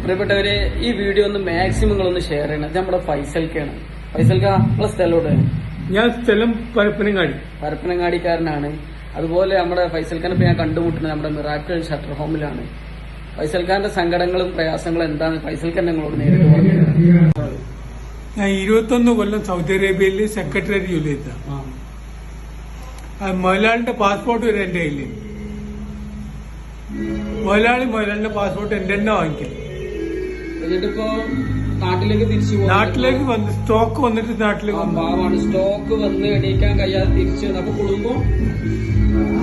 പ്രിയപ്പെട്ടവരെ ഈ വീഡിയോ ഒന്ന് മാക്സിമം നിങ്ങളൊന്ന് ഷെയർ ചെയ്യണം. ഇത് നമ്മുടെ ഫൈസൽക്കാണ്. ഫൈസൽക്ക നമ്മളെ സ്ഥലോട് ഞാൻ സ്ഥലം പരപ്പനങ്ങാടി. പരപ്പനങ്ങാടിക്കാരനാണ്. അതുപോലെ നമ്മുടെ ഫൈസൽ ഇപ്പൊ ഞാൻ കണ്ടുമുട്ടുന്നത് നമ്മുടെ മിറാക്കിൾ ഷട്ടർ ഹോമിലാണ്. ഫൈസൽഖാന്റെ സങ്കടങ്ങളും പ്രയാസങ്ങളും എന്താണ് ഫൈസൽഖാൻ നിങ്ങളോട് ഞങ്ങളോട് നേരിട്ട് ഞാൻ ഇരുപത്തൊന്ന് കൊല്ലം സൗദി അറേബ്യയിൽ സെക്രട്ടറി ജോലി ചെയ്ത മുതലാളിന്റെ പാസ്പോർട്ട് വരെ എന്റെ കയ്യിൽ മുതലാളി മുതലാളിന്റെ പാസ്പോർട്ട് എന്റെ തന്നെ വാങ്ങിക്കും എന്നിട്ടിപ്പോ നാട്ടിലേക്ക് തിരിച്ചു. നാട്ടിലേക്ക് വന്ന് സ്റ്റോക്ക് വന്നിട്ട് നാട്ടിലേക്ക് വന്നു. പാവാണ്. സ്റ്റോക്ക് വന്ന് എണീക്കാൻ കഴിയാതെ തിരിച്ചു വന്നു. അപ്പൊ കുടുംബം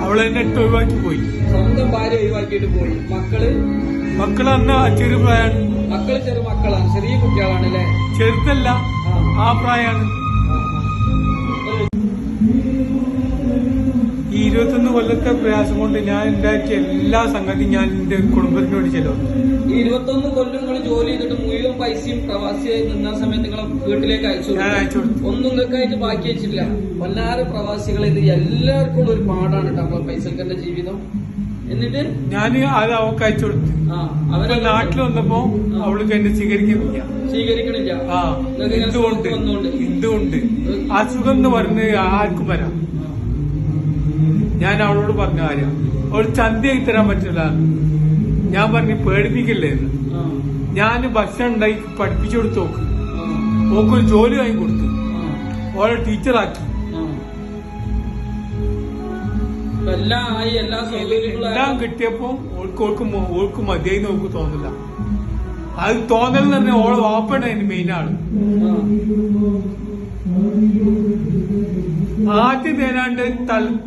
അവളെന്നെ ഇട്ട് ഒഴിവാക്കി പോയി. സ്വന്തം ഭാര്യ ഒഴിവാക്കിയിട്ട് പോയി. മക്കൾ? മക്കൾ അന്ന് ചെറു പ്രായമാണ്. മക്കൾ ചെറു മക്കളാണ്. ചെറിയ കുട്ടികളാണ് അല്ലേ? ചെറുതല്ല. ആ പ്രായമാണ്. ഈ ഇരുപത്തൊന്ന് കൊല്ലത്തെ പ്രയാസം കൊണ്ട് ഞാൻ ഉണ്ടാക്കിയ എല്ലാ സംഗതിയും ഞാൻ എന്റെ കുടുംബത്തിനോട് ചെലവ് ഈ ഇരുപത്തൊന്ന് കൊല്ലം നിങ്ങൾ ജോലി ചെയ്തിട്ട് മുഴുവൻ പൈസയും പ്രവാസിയായി നിന്ന സമയത്ത് നിങ്ങളെ വീട്ടിലേക്ക് അയച്ചു ഞാൻ അയച്ചു കൊടുത്തു. ഒന്നും നിങ്ങൾക്കായിട്ട് ബാക്കി വെച്ചിട്ടില്ല. വല്ലാതെ പ്രവാസികളെ ഇത് എല്ലാവർക്കും ഉള്ള ഒരു പാടാണ് കേട്ടോ നമ്മളെ പൈസൽക്കന്റെ ജീവിതം. എന്നിട്ട്? ഞാൻ അത് അവൾക്ക് അയച്ചു കൊടുത്തു. ആ അവരെ നാട്ടിൽ വന്നപ്പോ അവൾക്ക് എന്നെ സ്വീകരിക്കുന്നില്ല. സ്വീകരിക്കണില്ല. ആ നിങ്ങൾക്ക് ഇങ്ങനെ എന്തുകൊണ്ട്? വന്നുകൊണ്ട്. എന്തുകൊണ്ട്? അസുഖം എന്ന് പറഞ്ഞ് ആർക്കും വരാം. ഞാൻ അവളോട് പറഞ്ഞ കാര്യം. അവൾ ചന്തയായി തരാൻ പറ്റില്ല. ഞാൻ പറഞ്ഞു പേടിപ്പിക്കില്ലേ? എന്ന് ഞാൻ ഭക്ഷണം ഉണ്ടായി പഠിപ്പിച്ചു കൊടുത്തു നോക്ക് നോക്കൊരു ഓക്കൊരു ജോലി വാങ്ങി കൊടുത്തു. ഓളെ ടീച്ചറാക്കി. എല്ലാം. കിട്ടിയപ്പോ ഓൾക്ക് ഓൾക്ക് മതിയായി നോക്ക് തോന്നില്ല. അത് തോന്നൽ തന്നെ ഓളെ വാപ്പണ അതിന് മെയിൻ ആൾ. ആദ്യം തരാണ്ട്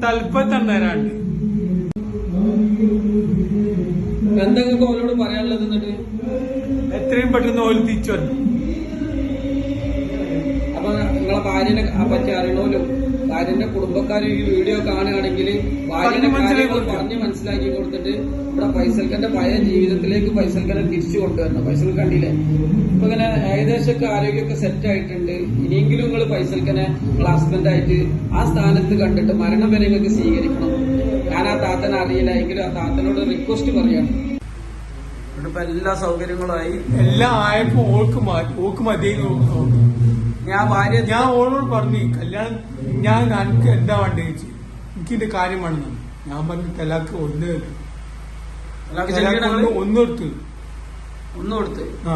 തൽപ്പത്താണ് തരാണ്ട്. ഇപ്പൊ എന്താ നിങ്ങൾക്ക് ഓരോട് പറയാനുള്ളത് എന്നിട്ട്? എത്രയും പെട്ടെന്ന് ഓൽ തിരിച്ചു വന്നു അപ്പൊ നിങ്ങളെ ഭാര്യനെ പറ്റി അറിയണമല്ലോ. ഭാര്യന്റെ കുടുംബക്കാർ ഈ വീഡിയോ കാണുകയാണെങ്കിൽ ഭാര്യനെ പറഞ്ഞ് മനസ്സിലാക്കി കൊടുത്തിട്ട് ഇവിടെ ഫൈസൽഖാന്റെ പഴയ ജീവിതത്തിലേക്ക് ഫൈസൽഖാനെ തിരിച്ചു കൊണ്ടുവരണം. ഫൈസൽ കണ്ടില്ലേ? ഇപ്പൊ ഇങ്ങനെ ഏകദേശമൊക്കെ ആരോഗ്യമൊക്കെ സെറ്റ് ആയിട്ടുണ്ട്. ഇനിയെങ്കിലും നിങ്ങൾ ഫൈസൽഖാനെ ഹസ്ബൻഡ് ആയിട്ട് ആ സ്ഥാനത്ത് കണ്ടിട്ട് മരണം വരെ നിങ്ങൾക്ക് സ്വീകരിക്കണം. ഞാൻ ആ താത്തനെ അറിയില്ല. എങ്കിലും ആ താത്തനോട് റിക്വസ്റ്റ് പറയാണ്. ഇവിടെ ഇപ്പൊ എല്ലാ സൗകര്യങ്ങളുമായി എല്ലാം ആയപ്പോ ഓൾക്ക് മതി ഓൾക്ക് മതിയായി ഓൾക്ക് തോന്നി ഞാൻ ഭാര്യ ഞാൻ ഓളോട് പറഞ്ഞു കല്യാണം ഞാൻ എനിക്ക് എന്താ വേണ്ടത് ചോദിച്ചു. എനിക്ക് ഇതിന്റെ കാര്യം വേണം ഞാൻ പറഞ്ഞു തലാക്ക് ഒന്ന് ഒന്ന് നിങ്ങൾ? ഒന്ന് കൊടുത്തു ആ.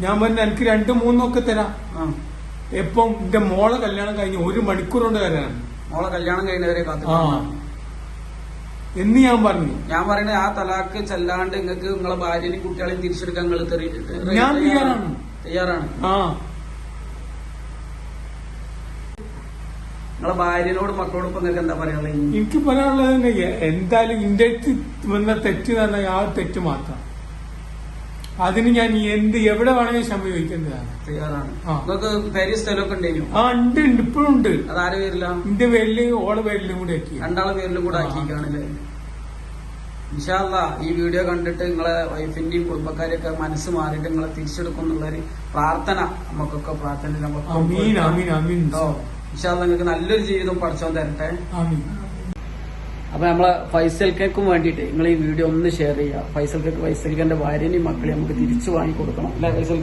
ഞാൻ പറഞ്ഞു എനിക്ക് രണ്ടും മൂന്നൊക്കെ തരാം. തരാ എപ്പം? എന്റെ മോളെ കല്യാണം കഴിഞ്ഞ് ഒരു മണിക്കൂർ കൊണ്ട് തരാനാണ്. മോളെ കല്യാണം കഴിഞ്ഞവരെ ആ. എന്ന് ഞാൻ പറഞ്ഞു. ഞാൻ പറയുന്നത് ആ തലാക്ക് ചെല്ലാണ്ട് നിങ്ങൾക്ക് നിങ്ങളെ ഭാര്യനെയും കുട്ടികളെയും തിരിച്ചെടുക്കാൻ നിങ്ങൾ തയ്യാറാണ്. തയ്യാറാണ്. ആ. നിങ്ങളെ ഭാര്യനോട് മക്കളോടൊപ്പം നിങ്ങൾക്ക് എന്താ പറയാനുള്ളത്? എനിക്ക് പറയാനുള്ളത് തന്നെ എന്തായാലും എന്റെ അടുത്ത് വന്ന തെറ്റ് തന്നെ ആ തെറ്റ് മാത്രം. അതിന് ഞാൻ എന്ത് എവിടെ വേണമെങ്കിലും ക്ഷമ ചോദിക്കേണ്ടതാണ്. തയ്യാറാണ് ആ. നിങ്ങൾക്ക് പെരിയ സ്ഥലമൊക്കെ ഉണ്ടേനു? ആ ഉണ്ട് ഉണ്ട് ഇപ്പോഴും ഉണ്ട്. അതാരെ പേരില്ല എന്റെ പേരിൽ ഓളെ പേരിലും കൂടെ ആക്കി. രണ്ടാളെ പേരിലും കൂടെ. ആക്കിക്കാണല്ലേ ഇൻഷാല്ല ഈ വീഡിയോ കണ്ടിട്ട് നിങ്ങളെ വൈഫിന്റെയും കുടുംബക്കാരെയൊക്കെ മനസ്സ് മാറിയിട്ട് നിങ്ങളെ തിരിച്ചെടുക്കും എന്നുള്ളൊരു പ്രാർത്ഥന നമുക്കൊക്കെ പ്രാർത്ഥന അമീൻ അമീൻ നിങ്ങൾക്ക് നല്ലൊരു ജീവിതം പഠിച്ചോൻ തരട്ടെ. അപ്പൊ നമ്മളെ ഫൈസൽ കേക്കും വേണ്ടിയിട്ട് നിങ്ങൾ ഈ വീഡിയോ ഒന്ന് ഷെയർ ചെയ്യുക. ഫൈസൽ കേക്ക് ഫൈസൽ ഫൈസൽഖാന്റെ ഭാര്യനെയും മക്കളെയും നമുക്ക് തിരിച്ചു വാങ്ങി കൊടുക്കണം. അല്ലെ ഫൈസൽ.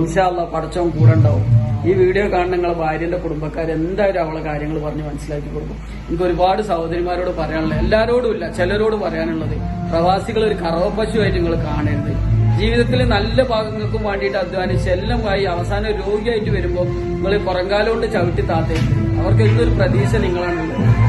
ഇൻഷാല്ല പഠിച്ചവൻ കൂടെ ഉണ്ടാവും. ഈ വീഡിയോ കാണുന്ന നിങ്ങളെ ഭാര്യന്റെ കുടുംബക്കാർ എന്തായാലും അവളെ കാര്യങ്ങൾ പറഞ്ഞ് മനസ്സിലാക്കി കൊടുക്കും. എനിക്ക് ഒരുപാട് സഹോദരിമാരോട് പറയാനുള്ളത്. എല്ലാരോടും ഇല്ല ചിലരോട് പറയാനുള്ളത്. പ്രവാസികൾ ഒരു കറവപ്പശുവായിട്ട് നിങ്ങൾ കാണരുത്. ജീവിതത്തിലെ നല്ല ഭാഗങ്ങൾക്കും വേണ്ടിയിട്ട് അധ്വാനിച്ച് എല്ലാം ആയി അവസാനം രോഗിയായിട്ട് വരുമ്പോൾ നിങ്ങൾ പുറങ്കാലം കൊണ്ട് ചവിട്ടി താത്തേക്ക്. അവർക്ക് എന്തൊരു പ്രതീക്ഷ നിങ്ങളാണുള്ളത്